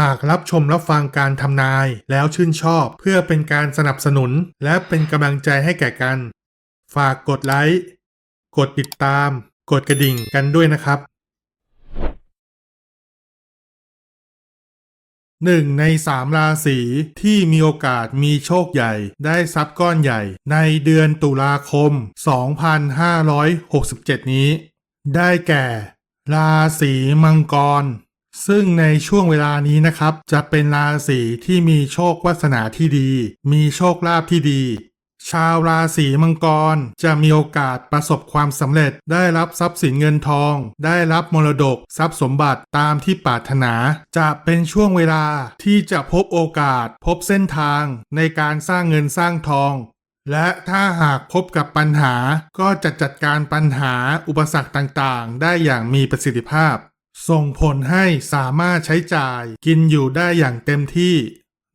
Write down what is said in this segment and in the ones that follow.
หากรับชมรับฟังการทำนายแล้วชื่นชอบเพื่อเป็นการสนับสนุน และเป็นกำลังใจให้แก่กัน ฝากกดไลค์ กดติดตาม กดกระดิ่งกันด้วยนะครับหนึ่งในสามราศีที่มีโอกาสมีโชคใหญ่ได้ทรัพย์ก้อนใหญ่ ในเดือนตุลาคม 2567 นี้ ได้แก่ ราศีมังกร ซึ่งในช่วงเวลานี้นะครับ จะเป็นราศีที่มีโชควาสนาที่ดี มีโชคลาภที่ดี ชาวราศีมังกรจะมีโอกาสประสบความสำเร็จ ได้รับทรัพย์สินเงินทอง ได้รับมรดกทรัพย์สมบัติตามที่ปรารถนา จะเป็นช่วงเวลาที่จะพบโอกาส พบเส้นทาง ในการสร้างเงินสร้างทองและถ้าหากพบกับปัญหาก็จะจัดการปัญหาอุปสรรคต่างๆ ได้อย่างมีประสิทธิภาพ ส่งผลให้สามารถใช้จ่ายกินอยู่ได้อย่างเต็มที่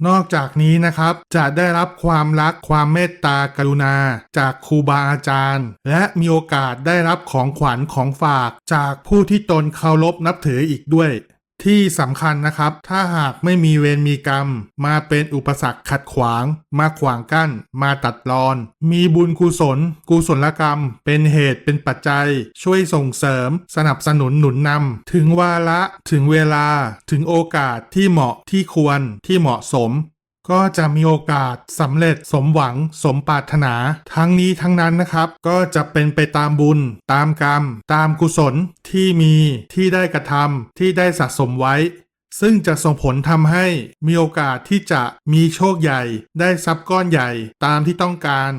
นอกจากนี้นะครับ จะได้รับความรักความเมตตากรุณา จากครูบาอาจารย์ และมีโอกาสได้รับของขวัญของฝาก จากผู้ที่ตนเคารพนับถืออีกด้วย ที่สำคัญนะครับ ถ้าหากไม่มีเวรมีกรรม มาเป็นอุปสรรคขัดขวาง มาขวางกั้น มาตัดรอน มีบุญกุศล กุศลกรรม เป็นเหตุเป็นปัจจัย ช่วยส่งเสริม สนับสนุนหนุนนำถึงวาระ ถึงเวลา ถึงโอกาสที่เหมาะที่ควรที่เหมาะสม ก็จะมีโอกาสสำเร็จสมหวังสมปรารถนา ทั้งนี้ทั้งนั้นนะครับ ก็จะเป็นไปตามบุญ ตามกรรม ตามกุศลที่มีที่ได้กระทำที่ได้สะสมไว้ ซึ่งจะส่งผลทำให้มีโอกาสที่จะมีโชคใหญ่ ได้ทรัพย์ก้อนใหญ่ตามที่ต้องการ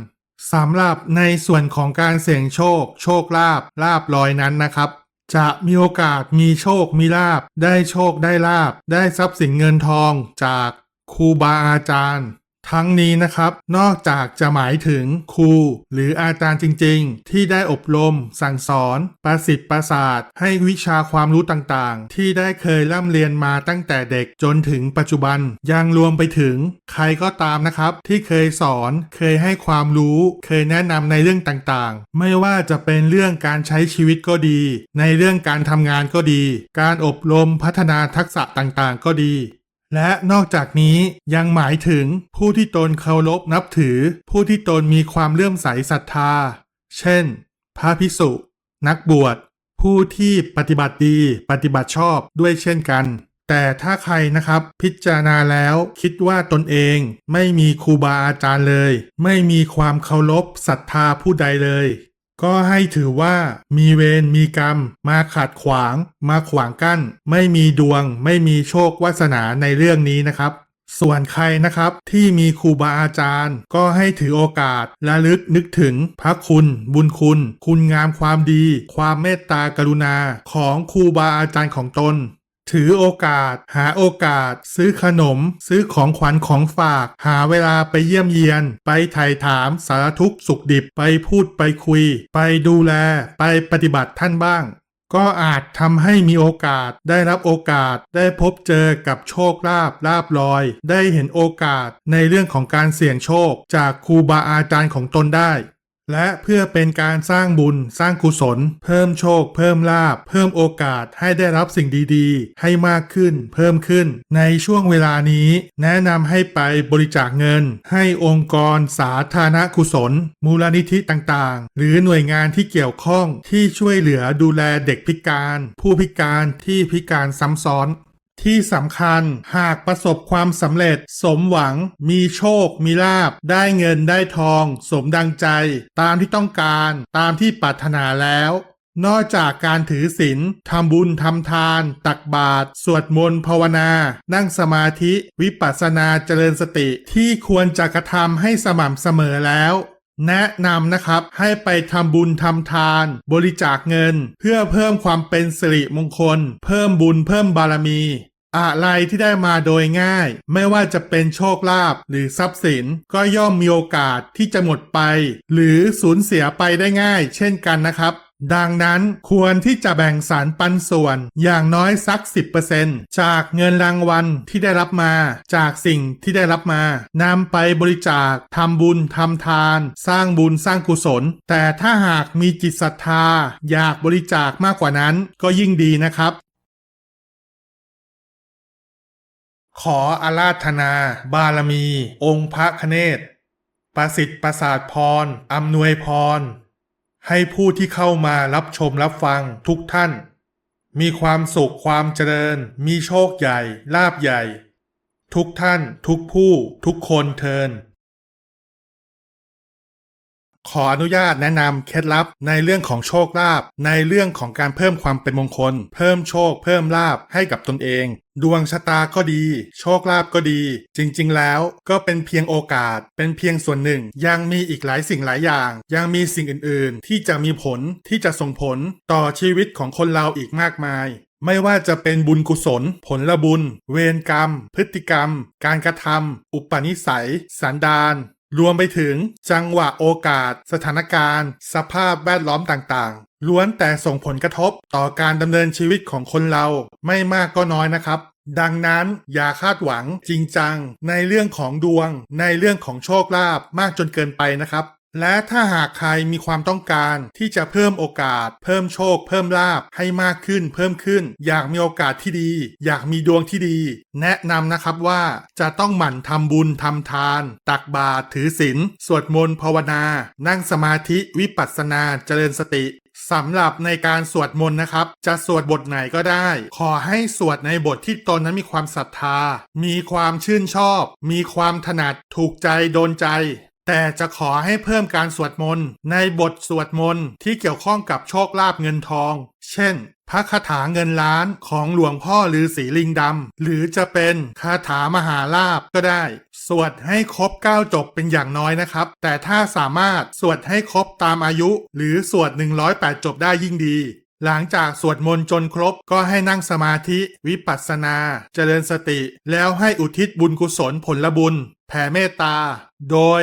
สำหรับในส่วนของการเสี่ยงโชค โชคลาภลาบลอยนั้นนะครับ จะมีโอกาสมีโชคมีลาบ ได้โชคได้ลาบ ได้ทรัพย์สินเงินทองจาก ครูบาอาจารย์ ทั้งนี้นะครับ นอกจากจะหมายถึงครูหรืออาจารย์จริง ๆ ที่ได้อบรม สั่งสอน ประสิทธิ์ประสาท ให้วิชาความรู้ต่างๆ ที่ได้เคยร่ำเรียนมาตั้งแต่เด็กจนถึงปัจจุบัน ยังรวมไปถึง ใครก็ตามนะครับ ที่เคยสอน เคยให้ความรู้ เคยแนะนำในเรื่องต่างๆ ไม่ว่าจะเป็นเรื่องการใช้ชีวิตก็ดี ในเรื่องการทำงานก็ดี การอบรมพัฒนาทักษะต่างๆ ก็ดี และนอกจากนี้ยังหมายถึงผู้ที่ตนเคารพนับถือ ผู้ที่ตนมีความเลื่อมใสศรัทธา เช่น พระพิสุนักบวช ผู้ที่ปฏิบัติดีปฏิบัติชอบด้วยเช่นกัน แต่ถ้าใครนะครับพิจารณาแล้วคิดว่าตนเองไม่มีครูบาอาจารย์เลย ไม่มีความเคารพศรัทธาผู้ใดเลย ก็ให้ถือว่ามีเวรมีกรรม มาขัดขวาง มาขวางกั้น ไม่มีดวง ไม่มีโชควาสนาในเรื่องนี้นะครับส่วนใครนะครับที่มีครูบาอาจารย์ ก็ให้ถือโอกาสระลึกนึกถึงพระคุณ บุญคุณ คุณงามความดี ความเมตตากรุณาของครูบาอาจารย์ของตน ถือโอกาส หาโอกาส ซื้อขนม ซื้อของขวัญของฝาก หาเวลาไปเยี่ยมเยียน ไปไถ่ถามสารทุกสุขดิบไปพูดไปคุย ไปดูแล ไปปฏิบัติท่านบ้างก็อาจทำให้มีโอกาสได้รับโอกาสได้พบเจอกับโชคลาภลาบลอย ได้เห็นโอกาสในเรื่องของการเสี่ยงโชคจากครูบาอาจารย์ของตนได้ และเพื่อเป็นการสร้างบุญสร้างกุศล เพิ่มโชค เพิ่มลาบ เพิ่มโอกาสให้ได้รับสิ่งดีๆ ให้มากขึ้น เพิ่มขึ้น ในช่วงเวลานี้ แนะนำให้ไปบริจาคเงิน ให้องค์กรสาธารณกุศล มูลนิธิต่างๆ หรือหน่วยงานที่เกี่ยวข้องที่ช่วยเหลือดูแลเด็กพิการ ผู้พิการที่พิการซ้ำซ้อน ที่สำคัญหากประสบความสำเร็จ สมหวัง มีโชค มีลาบ ได้เงินได้ทอง สมดังใจ ตามที่ต้องการ ตามที่ปรารถนาแล้ว นอกจากการถือศีลทำบุญทำทาน ตักบาตรสวดมนต์ภาวนา นั่งสมาธิ วิปัสสนาเจริญสติที่ควรจะกระทำให้สม่ำเสมอแล้วแนะนำนะครับให้ไปทำบุญทำทาน บริจาคเงิน เพื่อเพิ่มความเป็นสิริมงคล เพิ่มบุญเพิ่มบารมี อะไรที่ได้มาโดยง่าย ไม่ว่าจะเป็นโชคลาภหรือทรัพย์สิน ก็ย่อมมีโอกาสที่จะหมดไป หรือสูญเสียไปได้ง่าย เช่นกันนะครับ ดังนั้นควรที่จะแบ่งสารปันส่วน อย่างน้อยสัก 10%จากเงินรางวัลที่ได้รับมา จากสิ่งที่ได้รับมานำไปบริจาคทำบุญทำทาน สร้างบุญสร้างกุศล แต่ถ้าหากมีจิตศรัทธา อยากบริจาคมากกว่านั้น ก็ยิ่งดีนะครับ ขออาราธนา บารมี องค์พระคเนศประสิทธิ์ประสาทพรอำนวยพร ให้ผู้ที่เข้ามารับชมรับฟังทุกท่าน มีความสุขความเจริญ มีโชคใหญ่ ลาบใหญ่ ทุกท่าน ทุกผู้ ทุกคนเทิน ขออนุญาตแนะนำเคล็ดลับในเรื่องของโชคลาภในเรื่องของการเพิ่มความเป็นมงคล เพิ่มโชค เพิ่มลาภให้กับตนเอง ดวงชะตาก็ดี โชคลาภก็ดี จริงๆแล้วก็เป็นเพียงโอกาส เป็นเพียงส่วนหนึ่ง ยังมีอีกหลายสิ่งหลายอย่าง ยังมีสิ่งอื่นๆ ที่จะมีผลที่จะส่งผลต่อชีวิตของคนเราอีกมากมายไม่ว่าจะเป็นบุญกุศล ผลบุญ เวรกรรม พฤติกรรม การกระทำอุปนิสัย สันดาน รวมไปถึงจังหวะโอกาส สถานการณ์ สภาพแวดล้อมต่างๆ ล้วนแต่ส่งผลกระทบต่อการดำเนินชีวิตของคนเราไม่มากก็น้อยนะครับ ดังนั้นอย่าคาดหวังจริงจัง ในเรื่องของดวง ในเรื่องของโชคลาภมากจนเกินไปนะครับ และถ้าหากใครมีความต้องการที่จะเพิ่มโอกาส เพิ่มโชค เพิ่มลาภให้มากขึ้น เพิ่มขึ้น อยากมีโอกาสที่ดี อยากมีดวงที่ดี แนะนำนะครับว่าจะต้องหมั่นทำบุญทำทาน ตักบาตรถือศีลสวดมนต์ภาวนา นั่งสมาธิวิปัสสนาเจริญสติสำหรับในการสวดมนต์นะครับ จะสวดบทไหนก็ได้ ขอให้สวดในบทที่ตนนั้นมีความศรัทธา มีความชื่นชอบ มีความถนัดถูกใจโดนใจ แต่จะขอให้เพิ่มการสวดมนต์ในบทสวดมนต์ที่เกี่ยวข้องกับโชคลาภเงินทอง เช่น พระคาถาเงินล้านของหลวงพ่อฤาษีลิงดำ หรือจะเป็นคาถามหาลาภก็ได้ สวดให้ครบ 9 จบเป็นอย่างน้อยนะครับ แต่ถ้าสามารถสวดให้ครบตามอายุ หรือสวด 108 จบได้ยิ่งดีหลังจากสวดมนต์จนครบก็ให้นั่งสมาธิวิปัสสนา เจริญสติ แล้วให้อุทิศบุญกุศลผลบุญ แผ่เมตตา โดย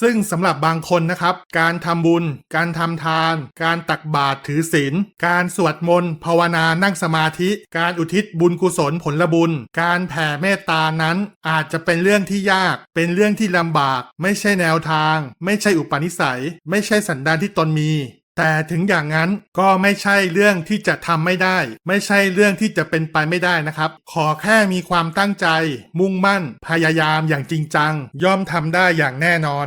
ซึ่งสำหรับบางคนนะครับ การทำบุญ การทำทาน การตักบาตรถือศีล การสวดมนต์ภาวนานั่งสมาธิ การอุทิศบุญกุศลผลบุญ การแผ่เมตตานั้น อาจจะเป็นเรื่องที่ยาก เป็นเรื่องที่ลำบาก ไม่ใช่แนวทาง ไม่ใช่อุปนิสัย ไม่ใช่สันดานที่ตนมี แต่ถึงอย่างนั้นก็ไม่ใช่เรื่องที่จะทำไม่ได้ ไม่ใช่เรื่องที่จะเป็นไปไม่ได้นะครับ ขอแค่มีความตั้งใจ มุ่งมั่น พยายามอย่างจริงจัง ย่อมทำได้อย่างแน่นอน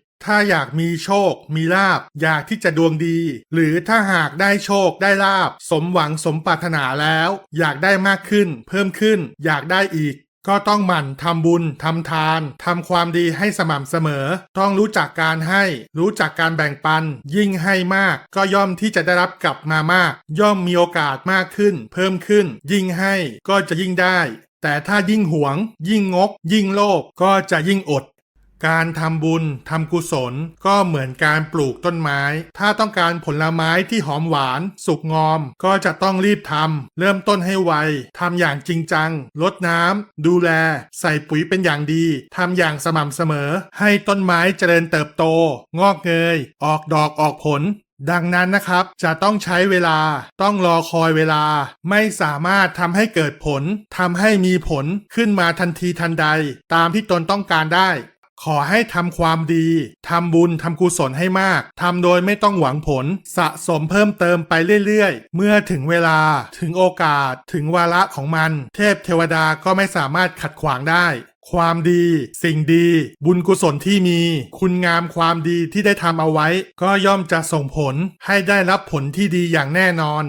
ถ้าอยากมีโชค มีลาบ อยากที่จะดวงดี หรือถ้าหากได้โชคได้ลาบ สมหวังสมปรารถนาแล้ว อยากได้มากขึ้น เพิ่มขึ้น อยากได้อีก ก็ต้องหมั่นทำบุญทำทานทำความดีให้สม่ำเสมอ ต้องรู้จักการให้ รู้จักการแบ่งปัน ยิ่งให้มาก ก็ย่อมที่จะได้รับกลับมามาก ย่อมมีโอกาสมากขึ้น เพิ่มขึ้น ยิ่งให้ก็จะยิ่งได้ แต่ถ้ายิ่งหวง ยิ่งงก ยิ่งโลภก็จะยิ่งอด การทำบุญทำกุศลก็เหมือนการปลูกต้นไม้ ถ้าต้องการผลไม้ที่หอมหวาน สุกงอม ก็จะต้องรีบทำเริ่มต้นให้ไวทำอย่างจริงจังลดน้ำดูแล ใส่ปุ๋ยเป็นอย่างดีทำอย่างสม่ำเสมอ ให้ต้นไม้เจริญเติบโต งอกเงย ออกดอกออกผลดังนั้นนะครับจะต้องใช้เวลา ต้องรอคอยเวลา ไม่สามารถทำให้เกิดผลทำให้มีผลขึ้นมาทันทีทันใด ตามที่ตนต้องการได้ ขอให้ทำความดี ทำบุญทำกุศลให้มาก ทำโดยไม่ต้องหวังผล สะสมเพิ่มเติมไปเรื่อยๆ เมื่อถึงเวลา ถึงโอกาส ถึงวาระของมัน เทพเทวดาก็ไม่สามารถขัดขวางได้คความดี สิ่งดี บุญกุศลที่มี คุณงามความดีที่ได้ทำเอาไว้ ก็ย่อมจะส่งผลให้ได้รับผลที่ดีอย่างแน่นอน